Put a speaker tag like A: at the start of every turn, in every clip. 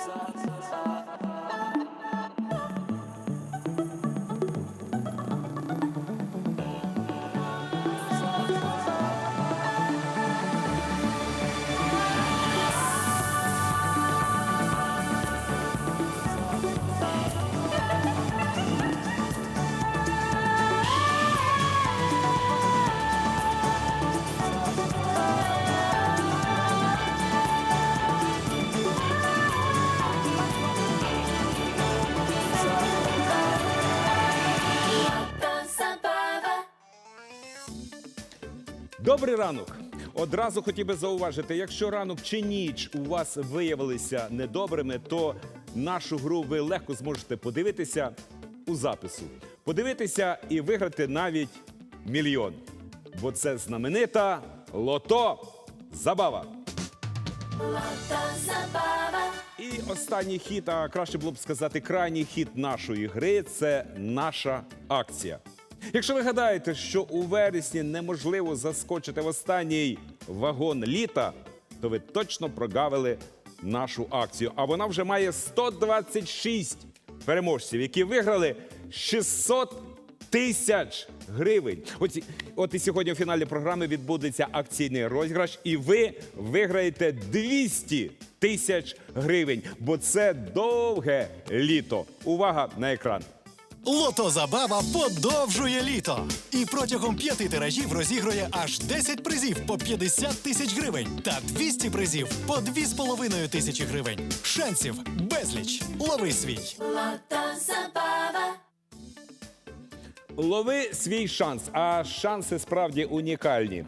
A: sun, sun, sun. Добрий ранок. Одразу хотів би зауважити, якщо ранок чи ніч у вас виявилися недобрими, то нашу гру ви легко зможете подивитися у запису. Подивитися і виграти навіть мільйон. Бо це знаменита лото забава. І останній хід, а краще було б сказати, крайній хід нашої гри це наша акція. Якщо ви гадаєте, що у вересні неможливо заскочити в останній вагон літа, то ви точно прогавили нашу акцію. А вона вже має 126 переможців, які виграли 600 тисяч гривень. От, от і сьогодні у фіналі програми відбудеться акційний розіграш, і ви виграєте 200 тисяч гривень, бо це довге літо. Увага на екран.
B: Лото Забава подовжує літо. І протягом п'яти тиражів розігрує аж 10 призів по 50 тисяч гривень та 200 призів по 2,5 тисячі гривень. Шансів безліч. Лови свій.
A: Лови свій шанс, а шанси справді унікальні.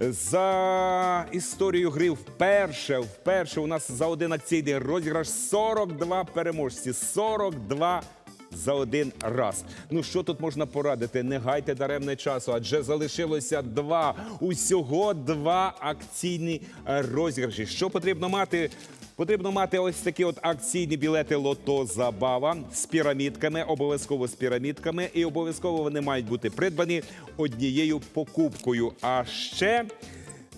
A: За історію гри вперше, вперше у нас за один акційний розіграш 42 переможці. 42 за один раз. Ну що тут можна порадити? Не гайте даремне часу, адже залишилося два. Усього два акційні е, розіграші. Що потрібно мати? Потрібно мати ось такі от акційні білети Лото Забава з пірамідками, обов'язково з пірамідками, і обов'язково вони мають бути придбані однією покупкою. А ще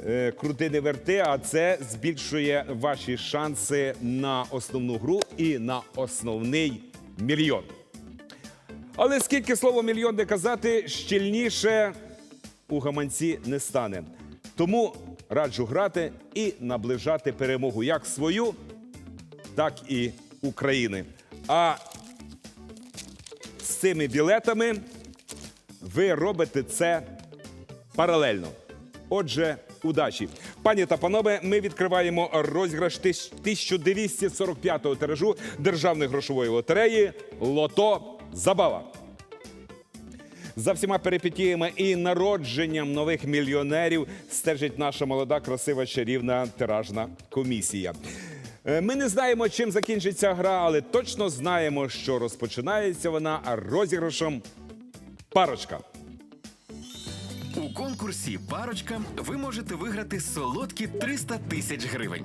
A: е, крути не верти, а це збільшує ваші шанси на основну гру і на основний мільйон. Але скільки слово мільйон не казати, щільніше у гаманці не стане. Тому раджу грати і наближати перемогу як свою, так і України. А з цими білетами ви робите це паралельно. Отже, удачі. Пані та панове, ми відкриваємо розіграш 1245-го тиражу Державної грошової лотереї Лото Забава. За всіма перипетіями і народженням нових мільйонерів стежить наша молода, красива, чарівна тиражна комісія. Е, Ми не знаємо, чим закінчиться гра, але точно знаємо, що розпочинається вона розіграшом парочка.
C: У конкурсі Парочка ви можете виграти солодкі 300 тисяч гривень.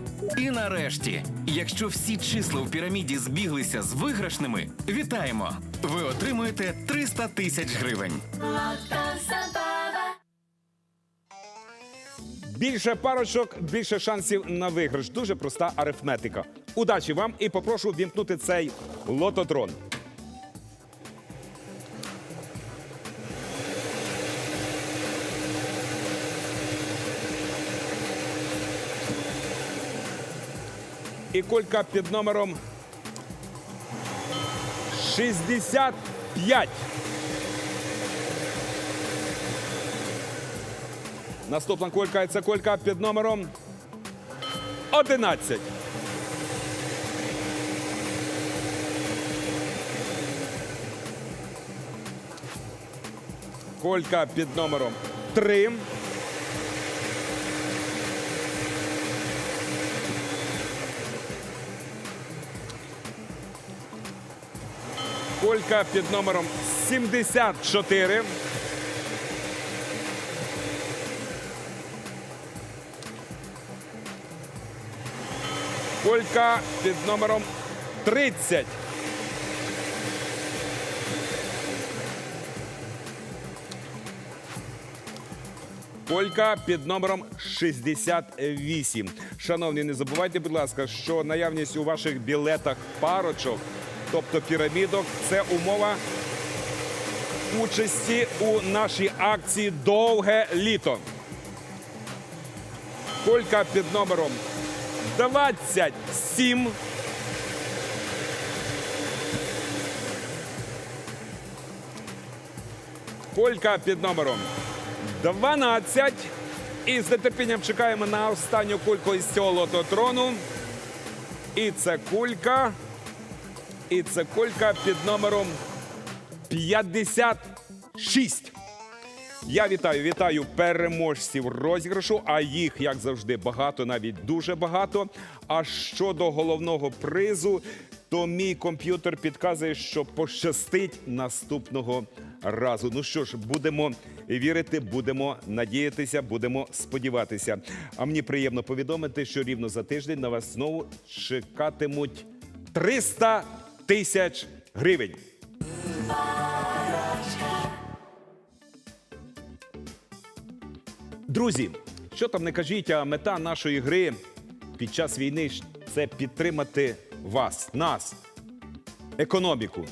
C: І нарешті, якщо всі числа в піраміді збіглися з виграшними, вітаємо! Ви отримуєте 300 тисяч гривень.
A: Більше парочок, більше шансів на виграш. Дуже проста арифметика. Удачі вам і попрошу вімкнути цей лототрон. І кулька під номером 65. Наступна колька це колька під номером 11. Колька під номером 3. Колька під номером 74. Колька під номером 30. Колька під номером 68. Шановні, не забувайте, будь ласка, що наявність у ваших білетах парочок, тобто пірамідок, це умова участі у нашій акції Довге літо. Колька під номером 27. Колька під номером 12. І з нетерпінням чекаємо на останню кульку із цього лототрону. І це кулька. І це кулька під номером 56. Я вітаю, вітаю переможців розіграшу, а їх, як завжди, багато, навіть дуже багато. А щодо головного призу, то мій комп'ютер підказує, що пощастить наступного разу. Ну що ж, будемо вірити, будемо надіятися, будемо сподіватися. А мені приємно повідомити, що рівно за тиждень на вас знову чекатимуть 300 тисяч гривень. Друзі, що там не кажіть, а мета нашої гри під час війни це підтримати вас, нас, економіку,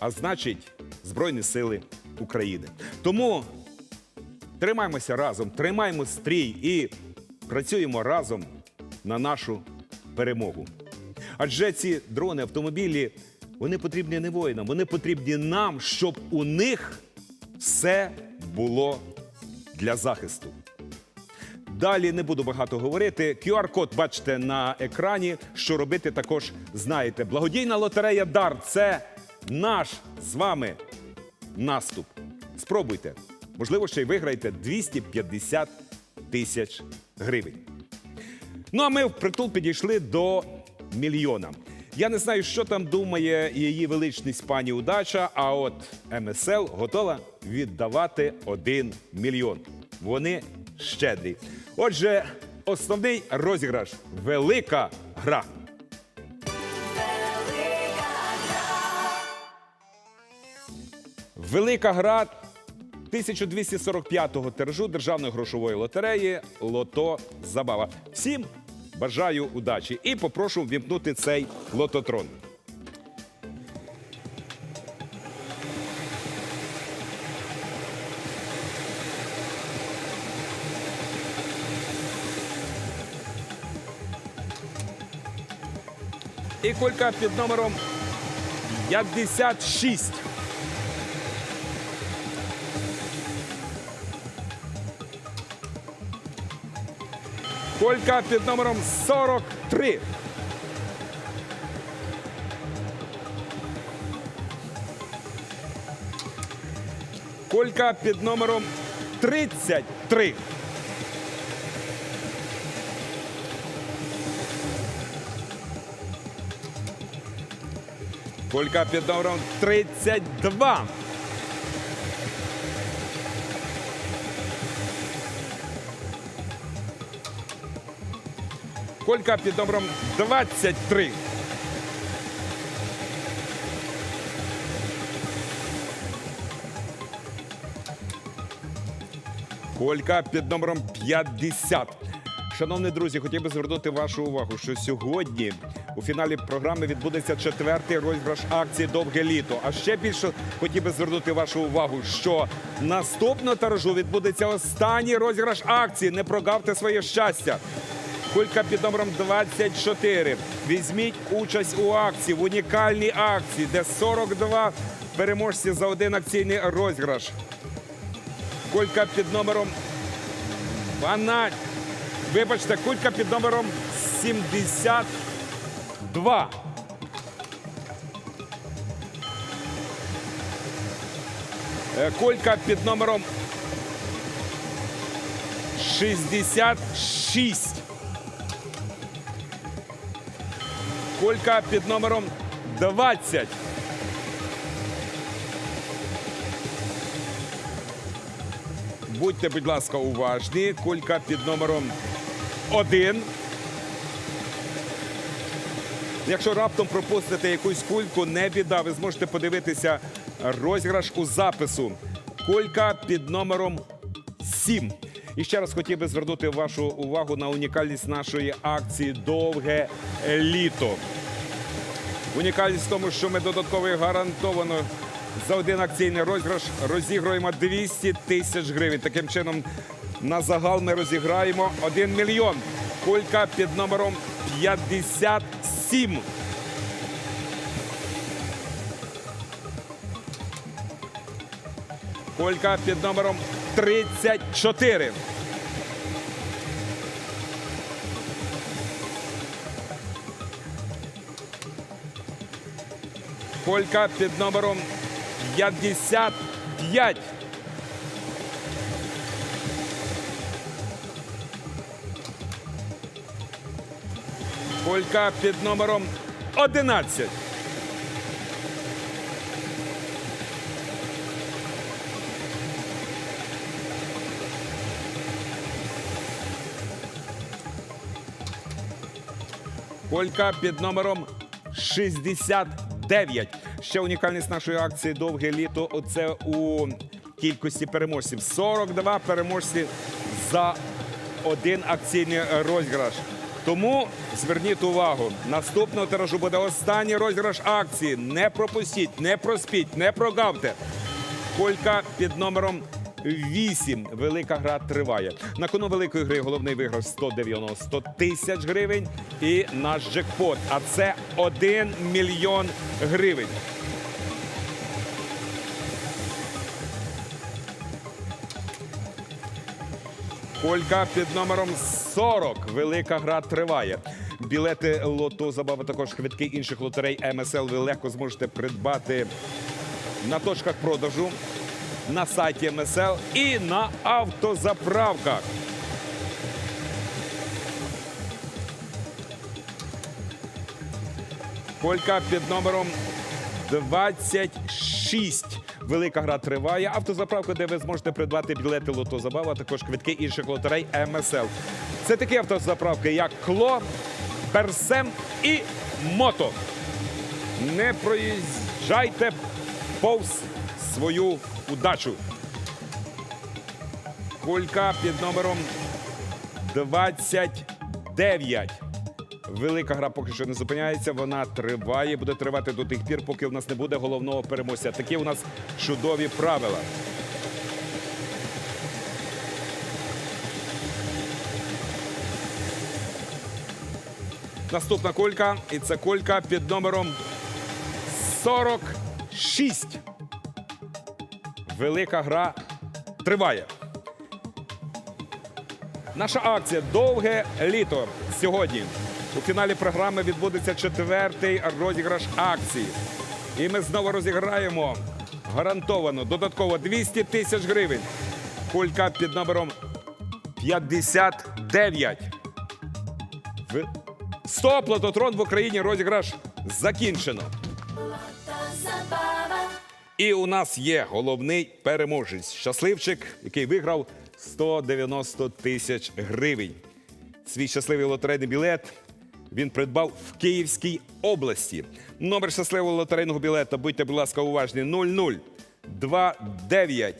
A: а значить, Збройні Сили України. Тому тримаємося разом, тримаємо стрій і працюємо разом на нашу перемогу. Адже ці дрони, автомобілі, вони потрібні не воїнам, вони потрібні нам, щоб у них все було для захисту. Далі не буду багато говорити. QR-код бачите на екрані. Що робити, також знаєте. Благодійна лотерея Дар це наш з вами наступ. Спробуйте. Можливо, ще й виграєте 250 тисяч гривень. Ну а ми впритул підійшли до мільйона. Я не знаю, що там думає її величність пані Удача, а от МСЛ готова віддавати 1 мільйон. Вони щедрі. Отже, основний розіграш велика гра. Велика гра 1245-го тиражу державної грошової лотереї Лото Забава. Всім бажаю удачі і попрошу ввімкнути цей лототрон. І кулька під номером 56. Колька під номером 43. Колька під номером 33. Колька під номером 32. Колька під номером 23. Колька під номером 50. Шановні друзі, хотів би звернути вашу увагу, що сьогодні у фіналі програми відбудеться четвертий розіграш акції Довге літо. А ще більше хотів би звернути вашу увагу, що наступного тиражу відбудеться останній розіграш акції. Не прогавте своє щастя. Кулька під номером 24. Візьміть участь у акції, в унікальній акції, де 42 переможці за один акційний розіграш. Кулька під номером 12. Вибачте, кулька під номером 72. Е, Колька під номером 66. Колька під номером 20. Будьте, будь ласка, уважні. Кулька під номером 1. Якщо раптом пропустите якусь кульку, не біда. Ви зможете подивитися розіграш запису. Кулька під номером 7. І ще раз хотів би звернути вашу увагу на унікальність нашої акції Довге літо. Унікальність в тому, що ми додатково гарантовано за один акційний розіграш розігруємо 200 тисяч гривень. Таким чином, на загал ми розіграємо 1 мільйон. Кулька під номером 57. Колька під номером 34. Колька під номером 55. Колька під номером 11. Колька під номером 69. Ще унікальність нашої акції Довге літо. Оце у кількості переможців. 42 переможці за один акційний розіграш. Тому зверніть увагу, наступного тиражу буде останній розіграш акції. Не пропустіть, не проспіть, не прогавте. Колька під номером 8. Велика гра триває. На кону великої гри головний виграш 190 тисяч гривень і наш джекпот. А це 1 мільйон гривень. Колька під номером 40. Велика гра триває. Білети лото забава також квитки інших лотерей МСЛ ви легко зможете придбати на точках продажу, на сайті МСЛ і на автозаправках. Колька під номером 26. Велика гра триває. Автозаправка, де ви зможете придбати білети лото забава, також квитки інших лотерей МСЛ. Це такі автозаправки, як Кло, Персем і Мото. Не проїжджайте повз свою удачу. Кулька під номером 29. Велика гра поки що не зупиняється. Вона триває, буде тривати до тих пір, поки в нас не буде головного переможця. Такі у нас чудові правила. Наступна кулька, і це кулька під номером 46. Велика гра триває. Наша акція Довге літо. Сьогодні у фіналі програми відбудеться четвертий розіграш акції. І ми знову розіграємо гарантовано додатково 200 тисяч гривень. Кулька під номером 59. Ви- Стоп, лототрон в Україні розіграш закінчено. І у нас є головний переможець, щасливчик, який виграв 190 тисяч гривень. Свій щасливий лотерейний білет він придбав в Київській області. Номер щасливого лотерейного білета, будьте, будь ласка, уважні, 00 29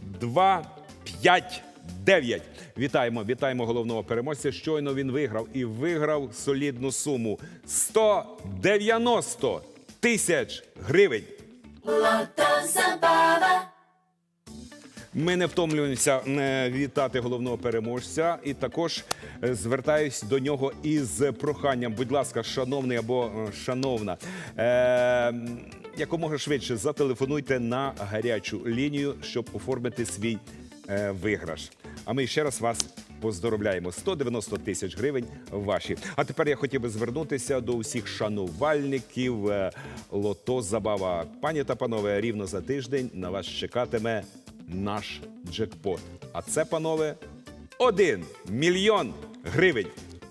A: 259. Вітаємо, вітаємо головного переможця. Щойно він виграв і виграв солідну суму 190 тисяч гривень. Ми не втомлюємося вітати головного переможця, і також е, звертаюсь до нього із проханням. Будь ласка, шановний або е, шановна, е, якомога швидше зателефонуйте на гарячу лінію, щоб оформити свій е, виграш. А ми ще раз вас Поздоровляємо 190 тисяч гривень ваші. А тепер я хотів би звернутися до усіх шанувальників е, Лото Забава. Пані та панове, рівно за тиждень на вас чекатиме наш джекпот. А це, панове, один мільйон гривень.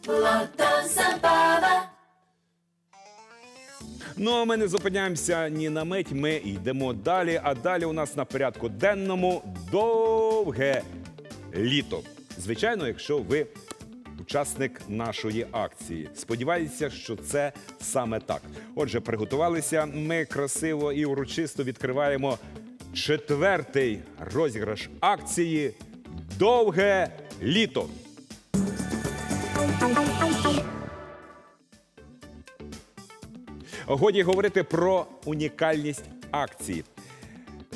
A: Лото забава. Ну, а ми не зупиняємося ні на мить. Ми йдемо далі. А далі у нас на порядку денному довге літо. Звичайно, якщо ви учасник нашої акції. Сподіваюся, що це саме так. Отже, приготувалися. Ми красиво і урочисто відкриваємо четвертий розіграш акції Довге літо. Годі говорити про унікальність акції.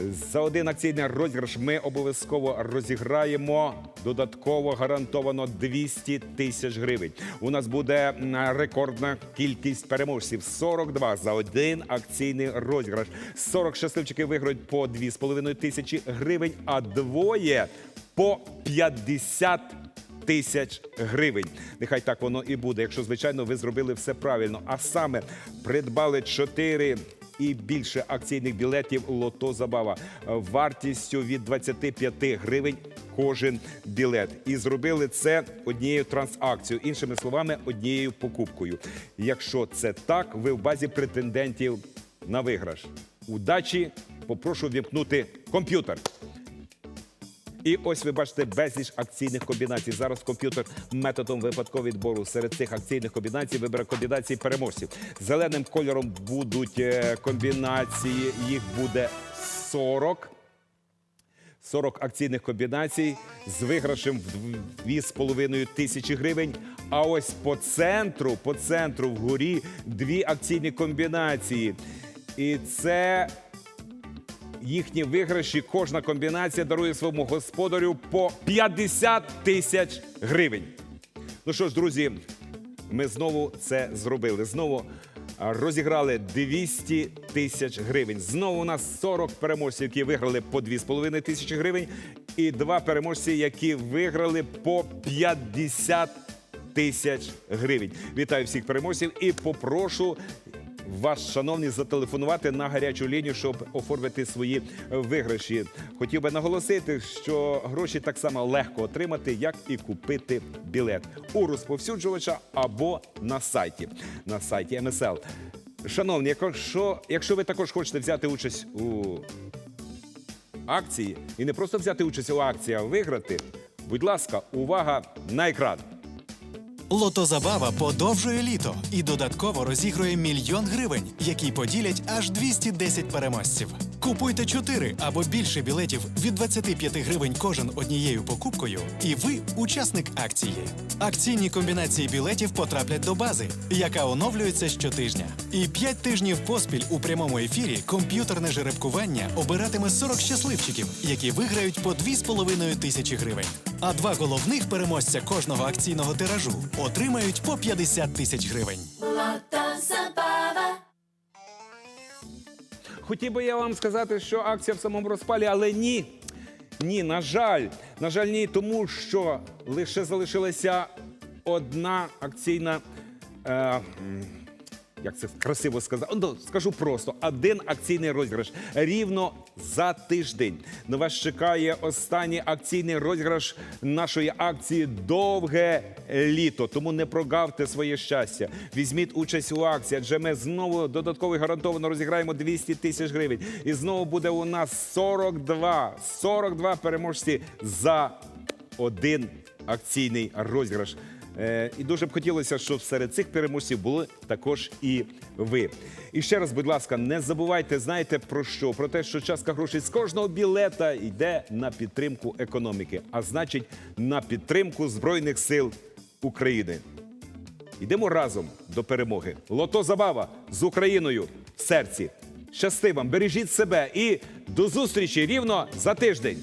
A: За один акційний розіграш ми обов'язково розіграємо додатково гарантовано 200 тисяч гривень. У нас буде рекордна кількість переможців 42 за один акційний розіграш. 40 щасливчиків виграють по 2,5 тисячі гривень, а двоє по 50 тисяч гривень. Нехай так воно і буде, якщо звичайно ви зробили все правильно. А саме придбали 4 і більше акційних білетів Лото Забава вартістю від 25 гривень кожен білет. І зробили це однією трансакцією, іншими словами, однією покупкою. Якщо це так, ви в базі претендентів на виграш. Удачі! Попрошу вімкнути комп'ютер. І ось ви бачите безліч акційних комбінацій. Зараз комп'ютер методом випадкового відбору серед цих акційних комбінацій вибере комбінації переможців. Зеленим кольором будуть е, комбінації, їх буде 40. 40 акційних комбінацій з виграшем в 2,5 тисячі гривень. А ось по центру, по центру вгорі дві акційні комбінації. І це їхні виграші. Кожна комбінація дарує своєму господарю по 50 тисяч гривень. Ну що ж, друзі, ми знову це зробили. Знову розіграли 200 тисяч гривень. Знову у нас 40 переможців, які виграли по 2,5 тисячі гривень, і два переможці, які виграли по 50 тисяч гривень. Вітаю всіх переможців і попрошу вас, шановні, зателефонувати на гарячу лінію, щоб оформити свої виграші. Хотів би наголосити, що гроші так само легко отримати, як і купити білет у розповсюджувача або на сайті. На сайті МСЛ. Шановні, якщо, якщо ви також хочете взяти участь у акції і не просто взяти участь у акції, а виграти, будь ласка, увага на екран.
B: Лотозабава подовжує літо і додатково розігрує мільйон гривень, які поділять аж 210 переможців. Купуйте 4 або більше білетів від 25 гривень кожен однією покупкою, і ви учасник акції. Акційні комбінації білетів потраплять до бази, яка оновлюється щотижня. І 5 тижнів поспіль у прямому ефірі комп'ютерне жеребкування обиратиме 40 щасливчиків, які виграють по 2,5 тисячі гривень. А два головних переможця кожного акційного тиражу отримають по 50 тисяч гривень.
A: Хотів би я вам сказати, що акція в самому розпалі, але ні. Ні, на жаль, на жаль, ні, тому що лише залишилася одна акційна. Е, як це красиво сказати? Ну, скажу просто: один акційний розіграш рівно за тиждень. На вас чекає останній акційний розіграш нашої акції Довге літо. Тому не прогавте своє щастя. Візьміть участь у акції, адже ми знову додатково гарантовано розіграємо 200 тисяч гривень. І знову буде у нас 42, 42 переможці за один акційний розіграш. Е, І дуже б хотілося, щоб серед цих переможців були також і ви. І ще раз, будь ласка, не забувайте, знаєте про що? Про те, що частка грошей з кожного білета йде на підтримку економіки, а значить, на підтримку Збройних сил України. Йдемо разом до перемоги. Лото Забава з Україною в серці. Щасти вам, бережіть себе і до зустрічі рівно за тиждень.